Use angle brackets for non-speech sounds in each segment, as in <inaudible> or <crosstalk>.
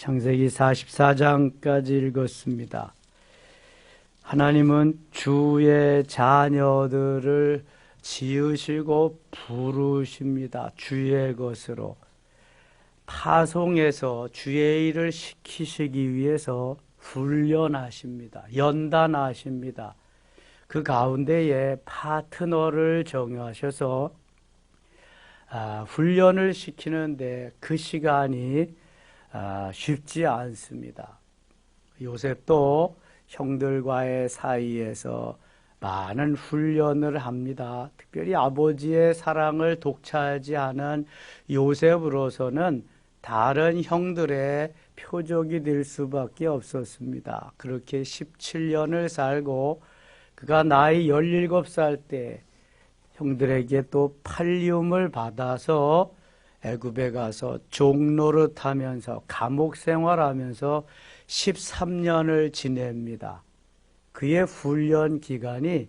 창세기 44장까지 읽었습니다. 하나님은 주의 자녀들을 지으시고 부르십니다. 주의 것으로. 파송해서 주의 일을 시키시기 위해서 훈련하십니다. 연단하십니다. 그 가운데에 파트너를 정하셔서 아, 훈련을 시키는데 그 시간이 아, 쉽지 않습니다. 요셉도 형들과의 사이에서 많은 훈련을 합니다. 특별히 아버지의 사랑을 독차지 않은 요셉으로서는 다른 형들의 표적이 될 수밖에 없었습니다. 그렇게 17년을 살고 그가 나이 17살 때 형들에게 또 팔리움을 받아서 애굽에 가서 종노릇 하면서 감옥 생활하면서 13년을 지냅니다. 그의 훈련 기간이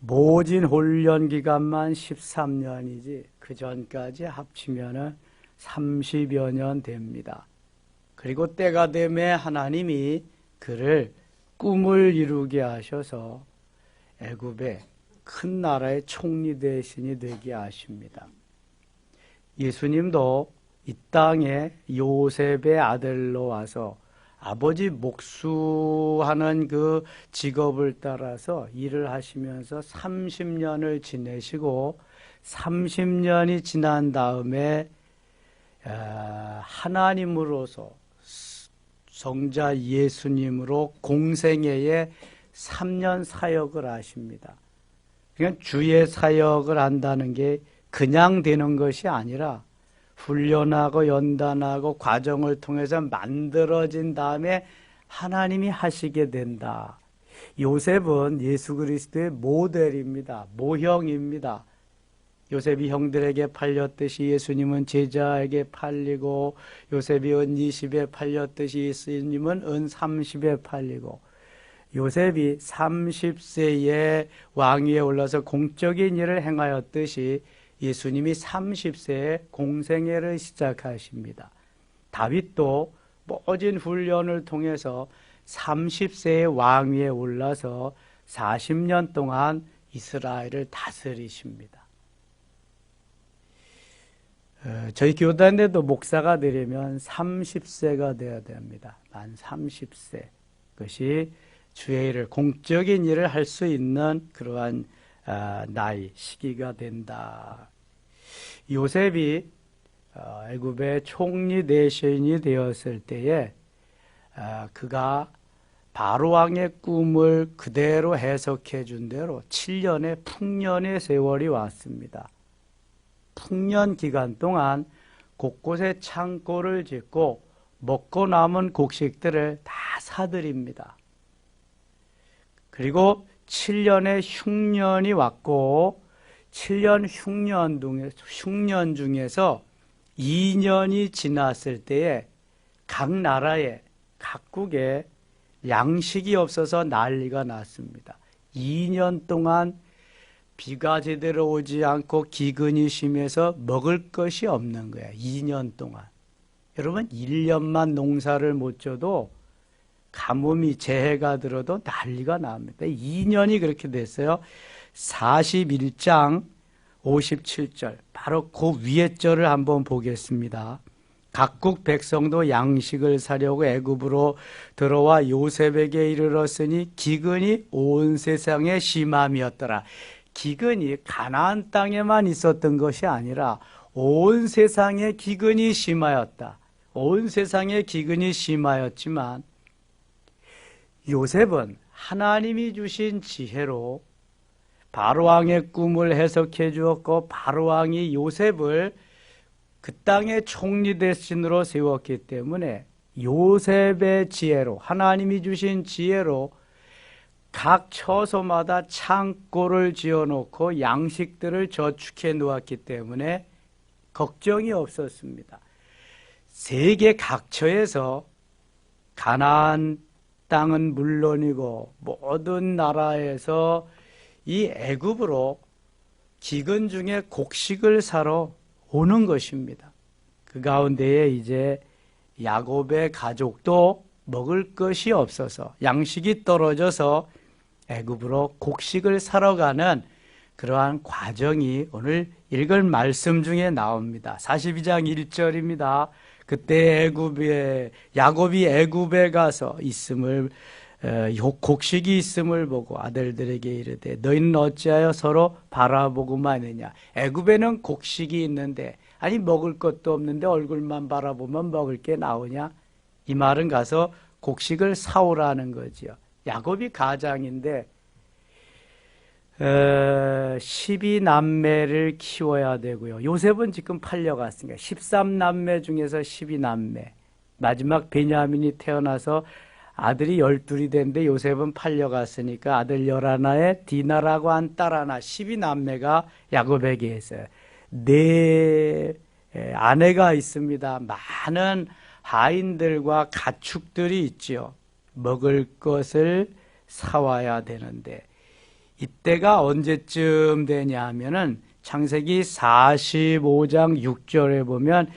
모진 훈련 기간만 13년이지 그 전까지 합치면은 30여 년 됩니다. 그리고 때가 되매 하나님이 그를 꿈을 이루게 하셔서 애굽의 큰 나라의 총리 대신이 되게 하십니다. 예수님도 이 땅에 요셉의 아들로 와서 아버지 목수하는 그 직업을 따라서 일을 하시면서 30년을 지내시고 30년이 지난 다음에 아, 하나님으로서 성자 예수님으로 공생애에 3년 사역을 하십니다. 그러니까 주의 사역을 한다는 게 그냥 되는 것이 아니라 훈련하고 연단하고 과정을 통해서 만들어진 다음에 하나님이 하시게 된다. 요셉은 예수 그리스도의 모델입니다. 모형입니다. 요셉이 형들에게 팔렸듯이 예수님은 제자에게 팔리고 요셉이 은 20에 팔렸듯이 예수님은 은 30에 팔리고 요셉이 30세에 왕위에 올라서 공적인 일을 행하였듯이 예수님이 30세에 공생애를 시작하십니다. 다윗도 모진 훈련을 통해서 30세의 왕위에 올라서 40년 동안 이스라엘을 다스리십니다. 어, 저희 교단에도 목사가 되려면 30세가 되어야 됩니다. 만 30세. 그것이 주의 일을, 공적인 일을 할 수 있는 그러한 아, 나이, 시기가 된다. 요셉이 어, 애굽의 총리 대신이 되었을 때에 아, 그가 바로 왕의 꿈을 그대로 해석해 준 대로 7년의 풍년의 세월이 왔습니다. 풍년 기간 동안 곳곳에 창고를 짓고 먹고 남은 곡식들을 다 사들입니다. 그리고 7년의 흉년이 왔고 7년 흉년 중에 흉년 중에서 2년이 지났을 때에 각 나라에 각국에 양식이 없어서 난리가 났습니다. 2년 동안 비가 제대로 오지 않고 기근이 심해서 먹을 것이 없는 거예요. 2년 동안. 여러분 1년만 농사를 못 져도 가뭄이 재해가 들어도 난리가 납니다. 2년이 그렇게 됐어요. 41장 57절 바로 그 위에 절을 한번 보겠습니다. 각국 백성도 양식을 사려고 애굽으로 들어와 요셉에게 이르렀으니 기근이 온 세상에 심함이었더라. 기근이 가나안 땅에만 있었던 것이 아니라 온 세상에 기근이 심하였다. 온 세상에 기근이 심하였지만 요셉은 하나님이 주신 지혜로 바로왕의 꿈을 해석해 주었고 바로왕이 요셉을 그 땅의 총리 대신으로 세웠기 때문에 요셉의 지혜로 하나님이 주신 지혜로 각 처소마다 창고를 지어놓고 양식들을 저축해 놓았기 때문에 걱정이 없었습니다. 세계 각처에서 가나안 땅은 물론이고 모든 나라에서 이 애굽으로 기근 중에 곡식을 사러 오는 것입니다. 그 가운데에 이제 야곱의 가족도 먹을 것이 없어서 양식이 떨어져서 애굽으로 곡식을 사러 가는 그러한 과정이 오늘 읽을 말씀 중에 나옵니다. 42장 1절입니다. 그때 애굽에 야곱이 애굽에 가서 있음을 어, 곡식이 있음을 보고 아들들에게 이르되 너희는 어찌하여 서로 바라보고만 있느냐 애굽에는 곡식이 있는데 아니 먹을 것도 없는데 얼굴만 바라보면 먹을 게 나오냐 이 말은 가서 곡식을 사오라는 거지요 야곱이 가장인데 어, 12남매를 키워야 되고요. 요셉은 지금 팔려갔으니까 13남매 중에서 12남매. 마지막 베냐민이 태어나서 아들이 열둘이 됐는데 요셉은 팔려갔으니까 아들 열하나에 디나라고 한 딸 하나 12남매가 야곱에게 있어요. 네 에, 아내가 있습니다. 많은 하인들과 가축들이 있지요. 먹을 것을 사와야 되는데 이때가 언제쯤 되냐 하면은 창세기 45장 6절에 보면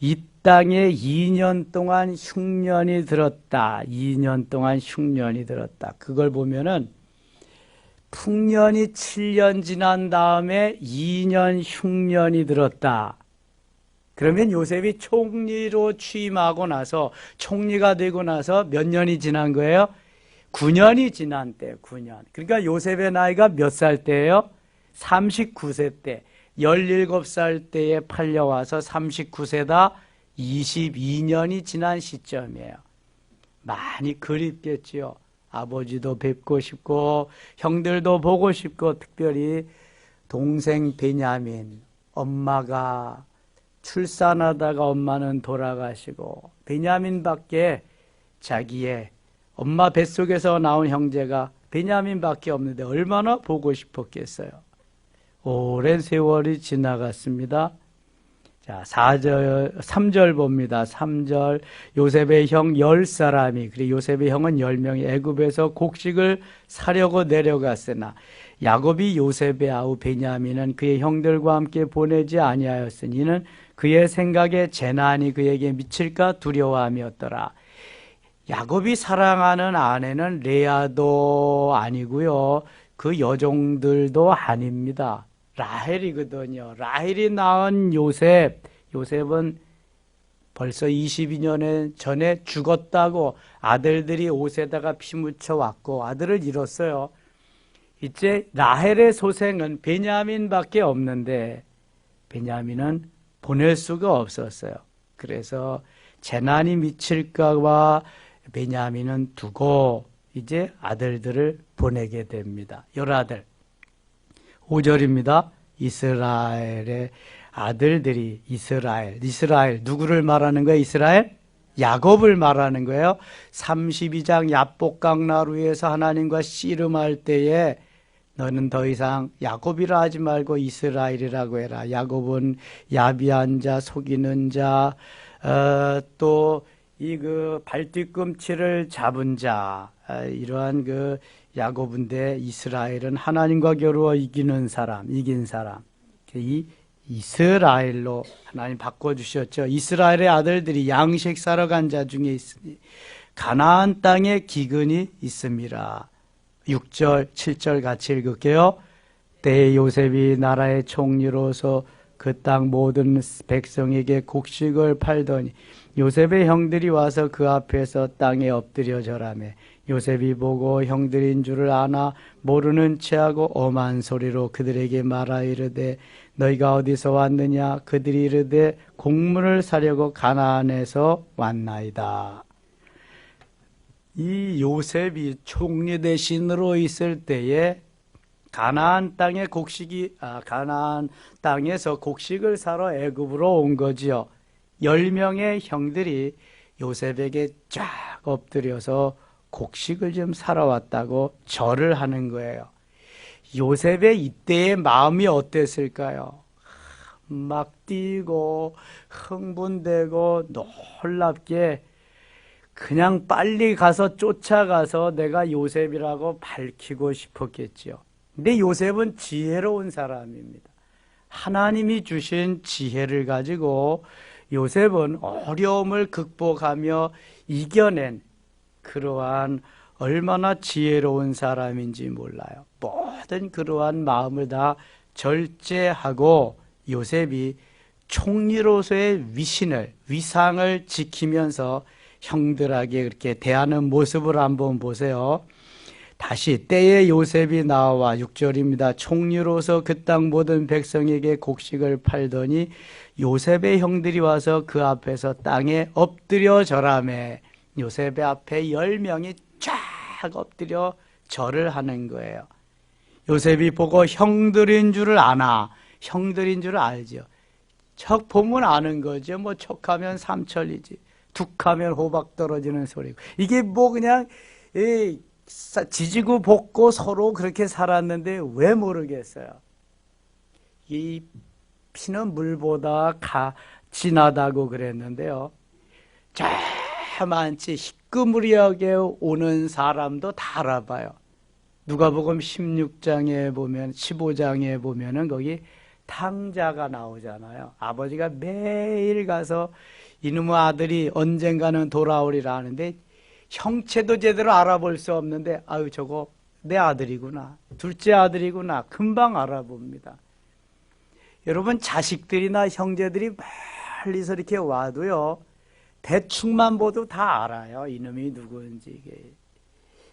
이 땅에 2년 동안 흉년이 들었다. 2년 동안 흉년이 들었다. 그걸 보면은 풍년이 7년 지난 다음에 2년 흉년이 들었다. 그러면 요셉이 총리로 취임하고 나서 총리가 되고 나서 몇 년이 지난 거예요? 9년이 지난 때, 9년. 그러니까 요셉의 나이가 몇 살 때예요? 39세 때. 17살 때에 팔려와서 39세다 22년이 지난 시점이에요. 많이 그립겠지요. 아버지도 뵙고 싶고 형들도 보고 싶고 특별히 동생 베냐민 엄마가 출산하다가 엄마는 돌아가시고 베냐민밖에 자기의 엄마 뱃속에서 나온 형제가 베냐민밖에 없는데 얼마나 보고 싶었겠어요. 오랜 세월이 지나갔습니다. 자, 4절, 3절 봅니다. 3절. 요셉의 형 10사람이, 그리고 요셉의 형은 10명이 애굽에서 곡식을 사려고 내려갔으나 야곱이 요셉의 아우 베냐민은 그의 형들과 함께 보내지 아니하였으니 이는 그의 생각에 재난이 그에게 미칠까 두려워함이었더라. 야곱이 사랑하는 아내는 레아도 아니고요. 그 여종들도 아닙니다. 라헬이거든요. 라헬이 낳은 요셉. 요셉은 벌써 22년 전에 죽었다고 아들들이 옷에다가 피 묻혀 왔고 아들을 잃었어요. 이제 라헬의 소생은 베냐민밖에 없는데 베냐민은 보낼 수가 없었어요. 그래서 재난이 미칠까봐 베냐민은 두고 이제 아들들을 보내게 됩니다. 열 아들. 5절입니다. 이스라엘의 아들들이 이스라엘, 이스라엘 누구를 말하는 거예요? 이스라엘? 야곱을 말하는 거예요. 32장 야복강 나루에서 하나님과 씨름할 때에 너는 더 이상 야곱이라 하지 말고 이스라엘이라고 해라. 야곱은 야비한 자, 속이는 자, 어, 또이 그 발뒤꿈치를 잡은 자, 어, 이러한 그 야곱인데 이스라엘은 하나님과 겨루어 이기는 사람, 이긴 사람. 이 이스라엘로 하나님 바꿔주셨죠. 이스라엘의 아들들이 양식 사러 간 자 중에 있으니 가나안 땅에 기근이 있습니다. 6절, 7절 같이 읽을게요. 때 요셉이 나라의 총리로서 그 땅 모든 백성에게 곡식을 팔더니 요셉의 형들이 와서 그 앞에서 땅에 엎드려 절하며 요셉이 보고 형들인 줄을 아나 모르는 체하고 엄한 소리로 그들에게 말하 이르되 너희가 어디서 왔느냐 그들이 이르되 곡물을 사려고 가나안에서 왔나이다. 이 요셉이 총리 대신으로 있을 때에 가나안 땅에 곡식이 아 가나안 땅에서 곡식을 사러 애굽으로 온 거지요. 열 명의 형들이 요셉에게 쫙 엎드려서 곡식을 좀 사러 왔다고 절을 하는 거예요. 요셉의 이때의 마음이 어땠을까요? 막 뛰고 흥분되고 놀랍게 그냥 빨리 가서 쫓아가서 내가 요셉이라고 밝히고 싶었겠지요. 근데 요셉은 지혜로운 사람입니다. 하나님이 주신 지혜를 가지고 요셉은 어려움을 극복하며 이겨낸 그러한 얼마나 지혜로운 사람인지 몰라요. 모든 그러한 마음을 다 절제하고 요셉이 총리로서의 위신을, 위상을 지키면서 형들에게 그렇게 대하는 모습을 한번 보세요. 다시 때에 요셉이 나와 6절입니다. 총리로서 그 땅 모든 백성에게 곡식을 팔더니 요셉의 형들이 와서 그 앞에서 땅에 엎드려 절하매 요셉의 앞에 열 명이 쫙 엎드려 절을 하는 거예요. 요셉이 보고 형들인 줄을 아나 형들인 줄을 알죠. 척 보면 아는 거죠. 뭐 척하면 삼천이지. 툭하면 호박 떨어지는 소리고. 이게 뭐 그냥 이 지지고 볶고 서로 그렇게 살았는데 왜 모르겠어요. 이 피는 물보다 가 진하다고 그랬는데요. 자만치 희끄무리하게 오는 사람도 다 알아봐요. 누가복음 16장에 보면 15장에 보면은 거기 탕자가 나오잖아요. 아버지가 매일 가서 이놈의 아들이 언젠가는 돌아오리라 하는데 형체도 제대로 알아볼 수 없는데 아유 저거 내 아들이구나. 둘째 아들이구나. 금방 알아봅니다. 여러분 자식들이나 형제들이 멀리서 이렇게 와도요. 대충만 봐도 다 알아요. 이놈이 누구인지 이게.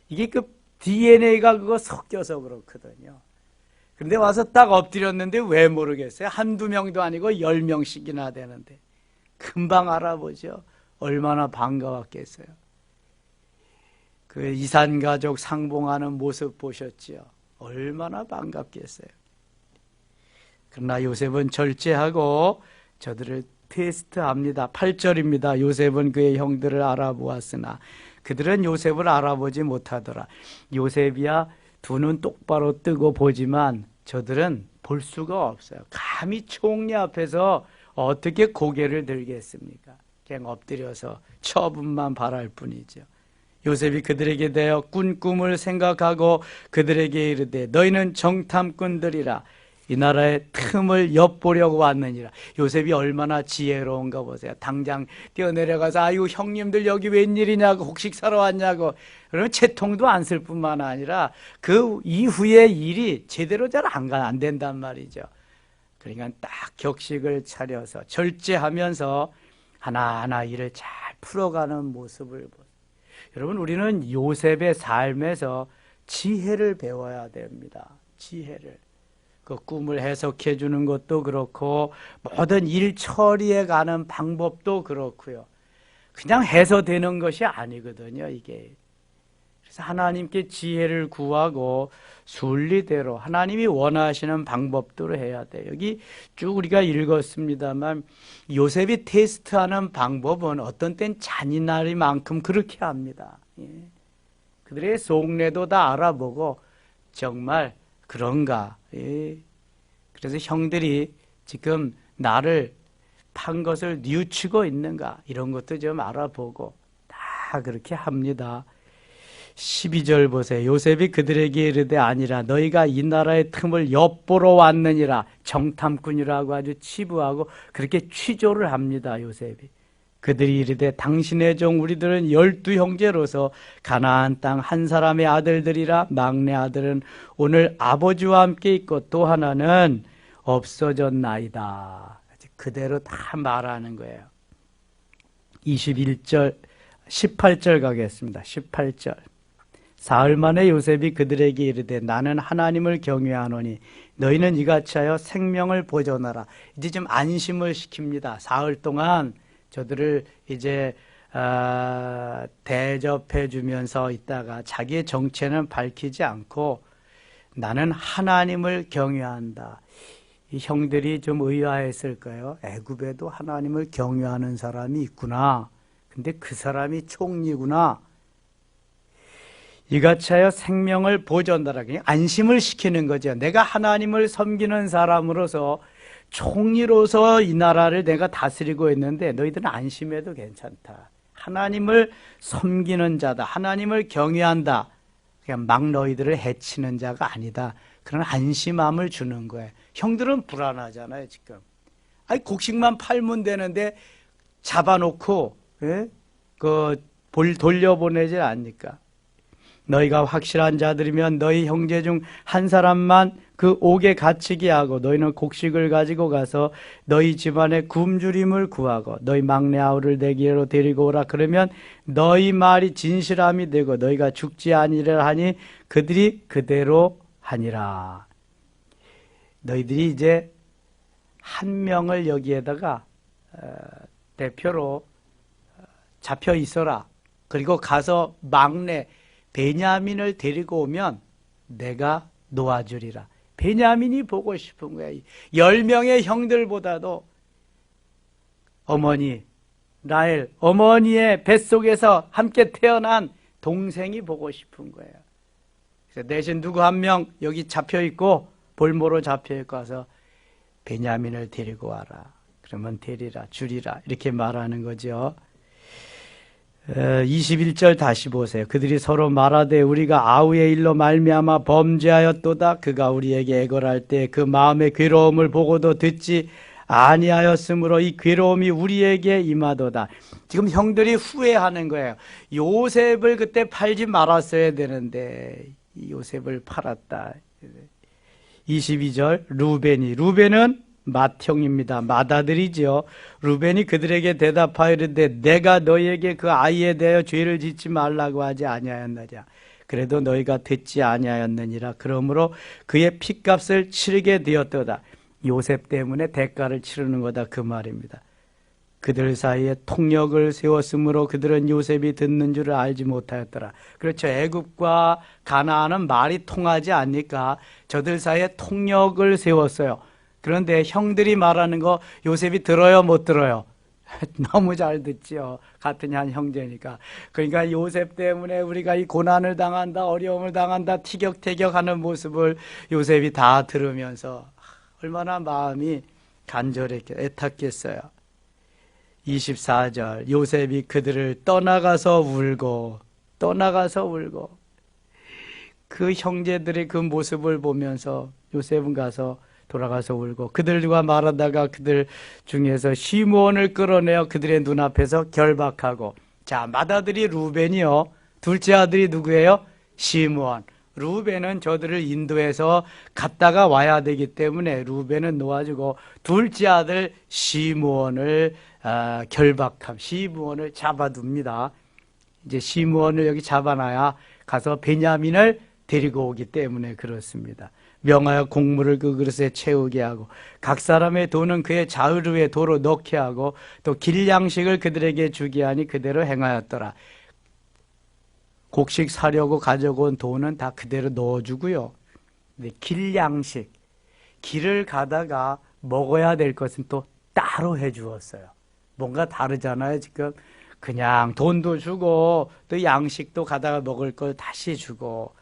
이게 그 DNA가 그거 섞여서 그렇거든요. 근데 와서 딱 엎드렸는데 왜 모르겠어요? 한두 명도 아니고 열 명씩이나 되는데. 금방 알아보죠. 얼마나 반가웠겠어요. 그 이산 가족 상봉하는 모습 보셨지요? 얼마나 반갑겠어요. 그러나 요셉은 절제하고 저들을 테스트합니다. 8절입니다. 요셉은 그의 형들을 알아보았으나 그들은 요셉을 알아보지 못하더라. 요셉이야 두 눈 똑바로 뜨고 보지만 저들은 볼 수가 없어요. 감히 총리 앞에서 어떻게 고개를 들겠습니까? 그냥 엎드려서 처분만 바랄 뿐이죠. 요셉이 그들에게 대하여 꾼 꿈을 생각하고 그들에게 이르되 너희는 정탐꾼들이라 이 나라의 틈을 엿보려고 왔느니라. 요셉이 얼마나 지혜로운가 보세요. 당장 뛰어내려가서 아유 형님들 여기 웬일이냐고 혹식 사러 왔냐고 그러면 채통도 안 쓸 뿐만 아니라 그 이후의 일이 제대로 잘안 안 된단 말이죠. 그러니까 딱 격식을 차려서 절제하면서 하나하나 일을 잘 풀어가는 모습을 보세요. 여러분 우리는 요셉의 삶에서 지혜를 배워야 됩니다. 지혜를. 그 꿈을 해석해 주는 것도 그렇고 모든 일 처리해 가는 방법도 그렇고요. 그냥 해서 되는 것이 아니거든요, 이게. 그래서 하나님께 지혜를 구하고 순리대로 하나님이 원하시는 방법대로 해야 돼요. 여기 쭉 우리가 읽었습니다만 요셉이 테스트하는 방법은 어떤 땐 잔인하리만큼 그렇게 합니다. 예. 그들의 속내도 다 알아보고 정말 그런가. 예. 그래서 형들이 지금 나를 판 것을 뉘우치고 있는가 이런 것도 좀 알아보고 다 그렇게 합니다. 12절 보세요. 요셉이 그들에게 이르되 아니라 너희가 이 나라의 틈을 엿보러 왔느니라 정탐꾼이라고 아주 치부하고 그렇게 취조를 합니다. 요셉이. 그들이 이르되 당신의 종 우리들은 열두 형제로서 가나안 땅 한 사람의 아들들이라 막내 아들은 오늘 아버지와 함께 있고 또 하나는 없어졌나이다. 그대로 다 말하는 거예요. 21절 18절 가겠습니다. 18절 사흘 만에 요셉이 그들에게 이르되 나는 하나님을 경외하노니 너희는 이같이 하여 생명을 보존하라. 이제 좀 안심을 시킵니다. 사흘 동안 저들을 이제 어, 대접해 주면서 있다가 자기의 정체는 밝히지 않고 나는 하나님을 경외한다. 이 형들이 좀 의아했을까요? 애굽에도 하나님을 경외하는 사람이 있구나. 근데 그 사람이 총리구나. 이같이 하여 생명을 보존하라. 그냥 안심을 시키는 거죠. 내가 하나님을 섬기는 사람으로서 총리로서 이 나라를 내가 다스리고 있는데 너희들은 안심해도 괜찮다. 하나님을 섬기는 자다. 하나님을 경외한다. 그냥 막 너희들을 해치는 자가 아니다. 그런 안심함을 주는 거예요. 형들은 불안하잖아요, 지금. 아니, 곡식만 팔면 되는데 잡아놓고 예? 그 볼- 돌려보내질 않니까. 너희가 확실한 자들이면 너희 형제 중 한 사람만 그 옥에 갇히게 하고 너희는 곡식을 가지고 가서 너희 집안에 굶주림을 구하고 너희 막내 아우를 내게로 데리고 오라 그러면 너희 말이 진실함이 되고 너희가 죽지 아니라 하니 그들이 그대로 하니라. 너희들이 이제 한 명을 여기에다가 어, 대표로 어, 잡혀 있어라. 그리고 가서 막내 베냐민을 데리고 오면 내가 놓아주리라. 베냐민이 보고 싶은 거야. 열 명의 형들보다도 어머니, 라엘, 어머니의 뱃속에서 함께 태어난 동생이 보고 싶은 거예요. 그래서 대신 누구 한 명 여기 잡혀 있고 볼모로 잡혀 있고 와서 베냐민을 데리고 와라. 그러면 데리라, 주리라. 이렇게 말하는 거죠. 21절 다시 보세요. 그들이 서로 말하되 우리가 아우의 일로 말미암아 범죄하였도다. 그가 우리에게 애걸할 때 그 마음의 괴로움을 보고도 듣지 아니하였으므로 이 괴로움이 우리에게 임하도다. 지금 형들이 후회하는 거예요. 요셉을 그때 팔지 말았어야 되는데 이 요셉을 팔았다. 22절 루벤이 루벤은 맏형입니다. 맏아들이죠. 루벤이 그들에게 대답하이르되 내가 너희에게 그 아이에 대하여 죄를 짓지 말라고 하지 아니하였느냐. 그래도 너희가 듣지 아니하였느니라. 그러므로 그의 핏값을 치르게 되었도다. 요셉 때문에 대가를 치르는 거다 그 말입니다. 그들 사이에 통역을 세웠으므로 그들은 요셉이 듣는 줄을 알지 못하였더라. 그렇죠. 애굽과 가나안은 말이 통하지 않니까 저들 사이에 통역을 세웠어요. 그런데 형들이 말하는 거 요셉이 들어요, 못 들어요? <laughs> 너무 잘 듣지요. 같은 한 형제니까. 그러니까 요셉 때문에 우리가 이 고난을 당한다, 어려움을 당한다, 티격태격 하는 모습을 요셉이 다 들으면서 얼마나 마음이 간절했겠, 애탔겠어요. 24절 요셉이 그들을 떠나가서 울고 떠나가서 울고 그 형제들의 그 모습을 보면서 요셉은 가서 돌아가서 울고 그들과 말하다가 그들 중에서 시므온을 끌어내어 그들의 눈앞에서 결박하고 자 맏아들이 루벤이요 둘째 아들이 누구예요? 시므온 루벤은 저들을 인도해서 갔다가 와야 되기 때문에 루벤은 놓아주고 둘째 아들 시므온을 아, 결박함 시므온을 잡아둡니다. 이제 시므온을 여기 잡아놔야 가서 베냐민을 데리고 오기 때문에 그렇습니다. 명하여 곡물을 그 그릇에 채우게 하고 각 사람의 돈은 그의 자으루에 도로 넣게 하고 또 길 양식을 그들에게 주게 하니 그대로 행하였더라. 곡식 사려고 가져온 돈은 다 그대로 넣어주고요. 근데 길 양식, 길을 가다가 먹어야 될 것은 또 따로 해주었어요. 뭔가 다르잖아요. 지금 그냥 돈도 주고 또 양식도 가다가 먹을 걸 다시 주고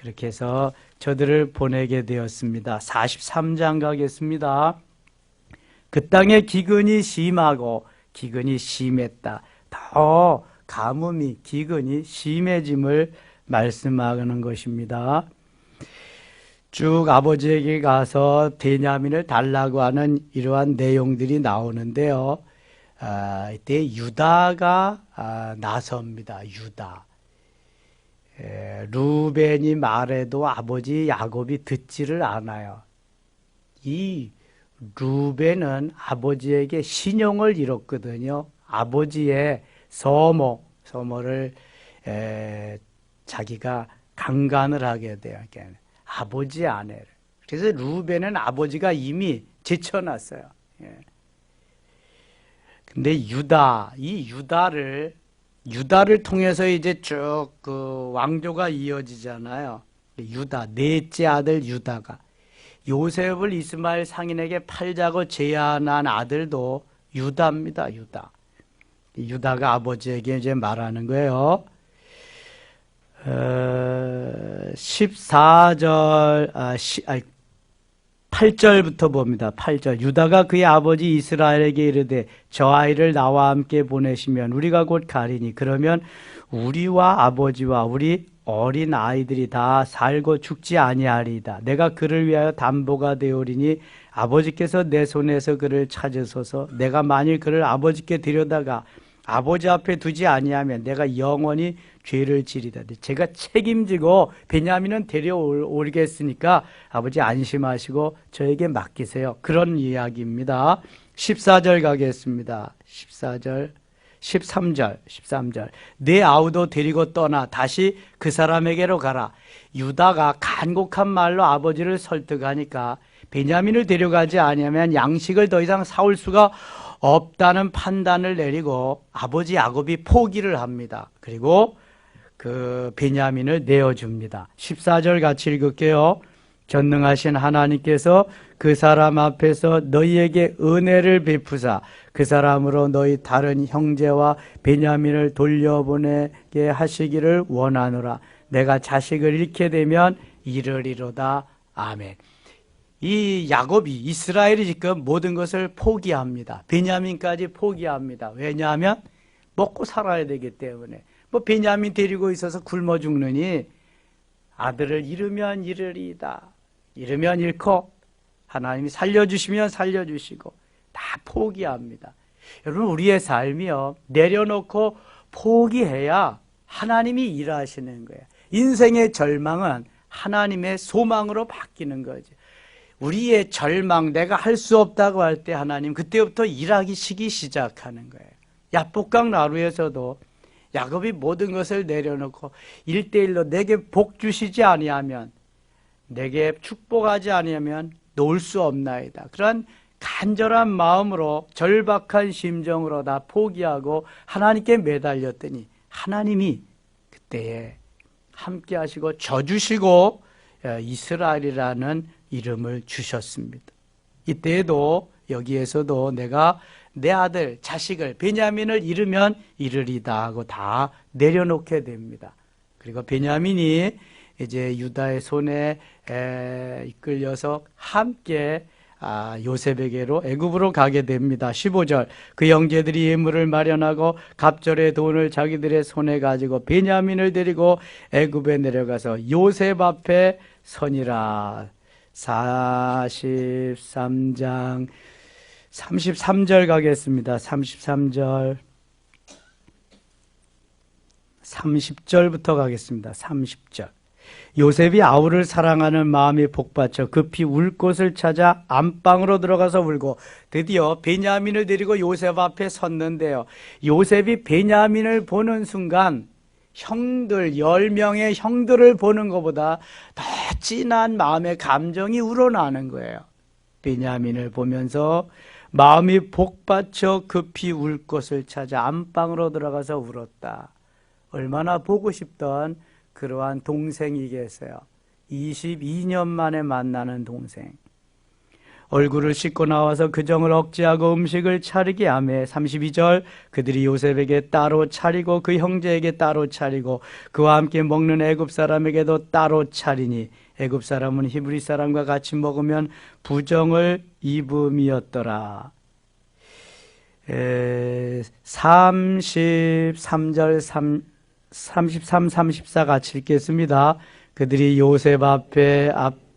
그렇게 해서 저들을 보내게 되었습니다. 43장 가겠습니다. 그 땅에 기근이 심하고 기근이 심했다. 더 가뭄이 기근이 심해짐을 말씀하는 것입니다. 쭉 아버지에게 가서 베냐민을 달라고 하는 이러한 내용들이 나오는데요. 아, 이때 유다가 아, 나섭니다. 유다. 에, 루벤이 말해도 아버지 야곱이 듣지를 않아요. 이 루벤은 아버지에게 신용을 잃었거든요. 아버지의 서모, 서모를 에, 자기가 강간을 하게 돼요. 그러니까 아버지 아내를. 그래서 루벤은 아버지가 이미 제쳐놨어요. 예. 근데 유다, 이 유다를 유다를 통해서 이제 쭉 그 왕조가 이어지잖아요. 유다 넷째 아들 유다가 요셉을 이스마엘 상인에게 팔자고 제안한 아들도 유다입니다. 유다. 유다가 아버지에게 이제 말하는 거예요. 어, 14절, 아, 시, 아, 8절부터 봅니다. 8절. 유다가 그의 아버지 이스라엘에게 이르되 저 아이를 나와 함께 보내시면 우리가 곧 가리니 그러면 우리와 아버지와 우리 어린 아이들이 다 살고 죽지 아니하리이다. 내가 그를 위하여 담보가 되오리니 아버지께서 내 손에서 그를 찾으소서. 내가 만일 그를 아버지께 데려다가 아버지 앞에 두지 아니하면 내가 영원히 죄를 지리다. 제가 책임지고 베냐민은 데려오겠으니까 아버지 안심하시고 저에게 맡기세요. 그런 이야기입니다. 14절 가겠습니다. 14절. 13절, 13절. 내 아우도 데리고 떠나 다시 그 사람에게로 가라. 유다가 간곡한 말로 아버지를 설득하니까 베냐민을 데려가지 아니하면 양식을 더 이상 사올 수가 없다는 판단을 내리고 아버지 야곱이 포기를 합니다. 그리고 그 베냐민을 내어줍니다. 14절 같이 읽을게요. 전능하신 하나님께서 그 사람 앞에서 너희에게 은혜를 베푸사 그 사람으로 너희 다른 형제와 베냐민을 돌려보내게 하시기를 원하노라. 내가 자식을 잃게 되면 이르리로다. 아멘. 이 야곱이 이스라엘이 지금 모든 것을 포기합니다. 베냐민까지 포기합니다. 왜냐하면 먹고 살아야 되기 때문에. 뭐 베냐민 데리고 있어서 굶어 죽느니 아들을 잃으면 잃으리이다. 잃으면 잃고 하나님이 살려주시면 살려주시고 다 포기합니다. 여러분 우리의 삶이요 내려놓고 포기해야 하나님이 일하시는 거예요. 인생의 절망은 하나님의 소망으로 바뀌는 거죠. 우리의 절망, 내가 할 수 없다고 할 때 하나님 그때부터 일하기 시작하는 거예요. 야복강 나루에서도 야곱이 모든 것을 내려놓고 일대일로 내게 복 주시지 아니하면 내게 축복하지 아니하면 놓을 수 없나이다. 그런 간절한 마음으로 절박한 심정으로 다 포기하고 하나님께 매달렸더니 하나님이 그때에 함께 하시고 져주시고 어, 이스라엘이라는 이름을 주셨습니다. 이때에도 여기에서도 내가 내 아들, 자식을, 베냐민을 잃으면 잃으리다 하고 다 내려놓게 됩니다. 그리고 베냐민이 이제 유다의 손에 이끌려서 함께 아, 요셉에게로 애굽으로 가게 됩니다. 15절 그 형제들이 예물을 마련하고 갑절의 돈을 자기들의 손에 가지고 베냐민을 데리고 애굽에 내려가서 요셉 앞에 선이라 43장 33절 가겠습니다. 33절 30절부터 가겠습니다. 30절 요셉이 아우를 사랑하는 마음이 복받쳐 급히 울 곳을 찾아 안방으로 들어가서 울고 드디어 베냐민을 데리고 요셉 앞에 섰는데요. 요셉이 베냐민을 보는 순간 형들, 열 명의 형들을 보는 것보다 더 진한 마음의 감정이 우러나는 거예요. 베냐민을 보면서 마음이 복받쳐 급히 울 곳을 찾아 안방으로 들어가서 울었다. 얼마나 보고 싶던 그러한 동생이겠어요. 22년 만에 만나는 동생. 얼굴을 씻고 나와서 그 정을 억제하고 음식을 차리게 하며 32절 그들이 요셉에게 따로 차리고 그 형제에게 따로 차리고 그와 함께 먹는 애굽 사람에게도 따로 차리니 애굽 사람은 히브리 사람과 같이 먹으면 부정을 입음이었더라. 에, 33절 3, 33, 34 같이 읽겠습니다. 그들이 요셉 앞에 앞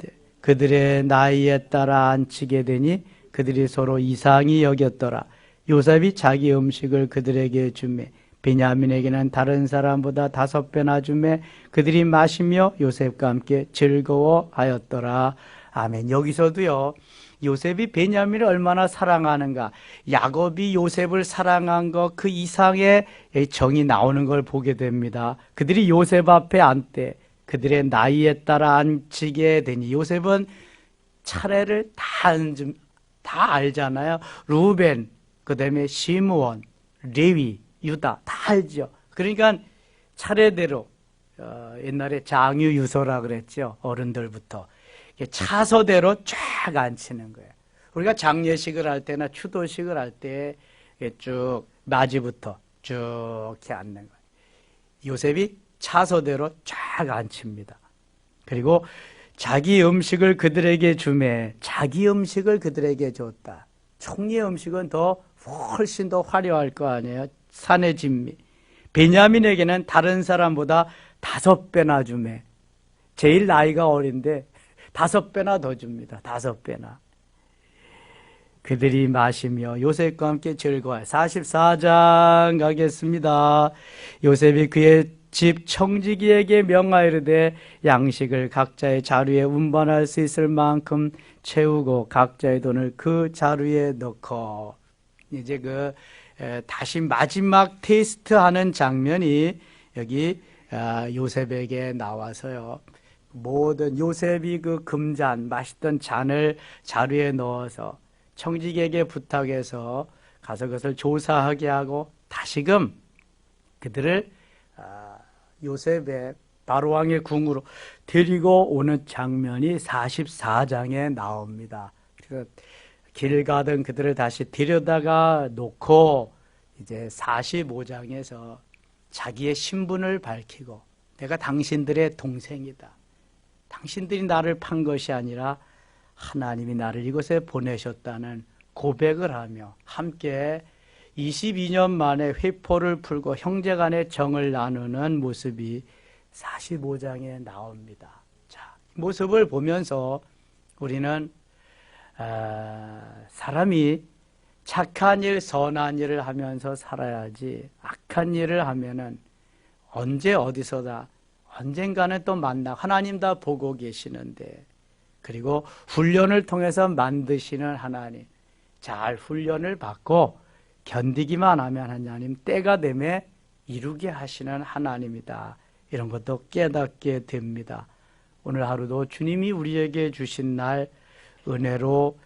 그들의 나이에 따라 앉히게 되니 그들이 서로 이상히 여겼더라. 요셉이 자기 음식을 그들에게 주매 베냐민에게는 다른 사람보다 다섯 배나 주매 그들이 마시며 요셉과 함께 즐거워하였더라. 아멘. 여기서도요. 요셉이 베냐민을 얼마나 사랑하는가. 야곱이 요셉을 사랑한 것 그 이상의 정이 나오는 걸 보게 됩니다. 그들이 요셉 앞에 앉되 그들의 나이에 따라 앉히게 되니 요셉은 차례를 다 앉음, 다 알잖아요. 루벤, 그 다음에 시므온, 레위, 유다 다 알죠. 그러니까 차례대로 어, 옛날에 장유 유서라 그랬죠. 어른들부터 차서대로 쫙 앉히는 거예요. 우리가 장례식을 할 때나 추도식을 할 때 쭉 맞이부터 쭉 이렇게 앉는 거예요. 요셉이 차서대로 쫙 앉힙니다. 그리고 자기 음식을 그들에게 주매 자기 음식을 그들에게 줬다. 총리의 음식은 더 훨씬 더 화려할 거 아니에요. 산의 진미. 베냐민에게는 다른 사람보다 다섯 배나 주매. 제일 나이가 어린데 다섯 배나 더 줍니다. 다섯 배나. 그들이 마시며 요셉과 함께 즐거워요. 44장 가겠습니다. 요셉이 그의 집 청지기에게 명하이르되 양식을 각자의 자루에 운반할 수 있을 만큼 채우고 각자의 돈을 그 자루에 넣고 이제 그 에, 다시 마지막 테스트하는 장면이 여기 아, 요셉에게 나와서요. 모든 요셉이 그 금잔 맛있던 잔을 자루에 넣어서 청지기에게 부탁해서 가서 그것을 조사하게 하고 다시금 그들을 아, 요셉의 바로왕의 궁으로 데리고 오는 장면이 44장에 나옵니다. 길 가던 그들을 다시 데려다가 놓고 이제 45장에서 자기의 신분을 밝히고 내가 당신들의 동생이다. 당신들이 나를 판 것이 아니라 하나님이 나를 이곳에 보내셨다는 고백을 하며 함께 22년 만에 회포를 풀고 형제 간의 정을 나누는 모습이 45장에 나옵니다. 자, 모습을 보면서 우리는 아, 사람이 착한 일, 선한 일을 하면서 살아야지 악한 일을 하면은 언제 어디서다 언젠가는 또 만나 하나님 다 보고 계시는데 그리고 훈련을 통해서 만드시는 하나님 잘 훈련을 받고 견디기만 하면 하나님 때가 되매 이루게 하시는 하나님이다. 이런 것도 깨닫게 됩니다. 오늘 하루도 주님이 우리에게 주신 날 은혜로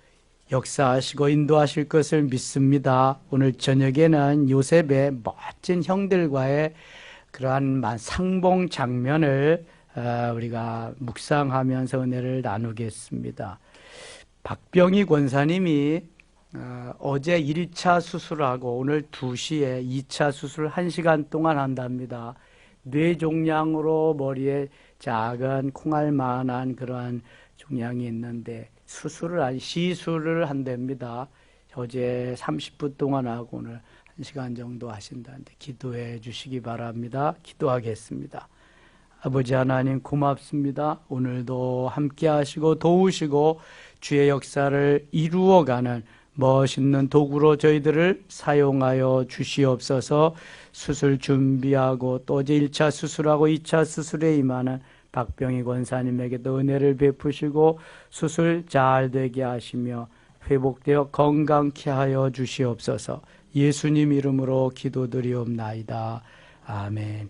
역사하시고 인도하실 것을 믿습니다. 오늘 저녁에는 요셉의 멋진 형들과의 그러한 상봉 장면을 어, 우리가 묵상하면서 은혜를 나누겠습니다. 박병희 권사님이 어, 어제 1차 수술하고 오늘 2시에 2차 수술 1시간 동안 한답니다. 뇌종양으로 머리에 작은 콩알만한 그러한 종양이 있는데 수술을 한 시술을 한답니다. 어제 30분 동안 하고 오늘 1시간 정도 하신다는데 기도해 주시기 바랍니다. 기도하겠습니다. 아버지 하나님 고맙습니다. 오늘도 함께 하시고 도우시고 주의 역사를 이루어가는 멋있는 도구로 저희들을 사용하여 주시옵소서 수술 준비하고 또 이제 1차 수술하고 2차 수술에 임하는 박병희 권사님에게도 은혜를 베푸시고 수술 잘 되게 하시며 회복되어 건강케 하여 주시옵소서 예수님 이름으로 기도드리옵나이다. 아멘.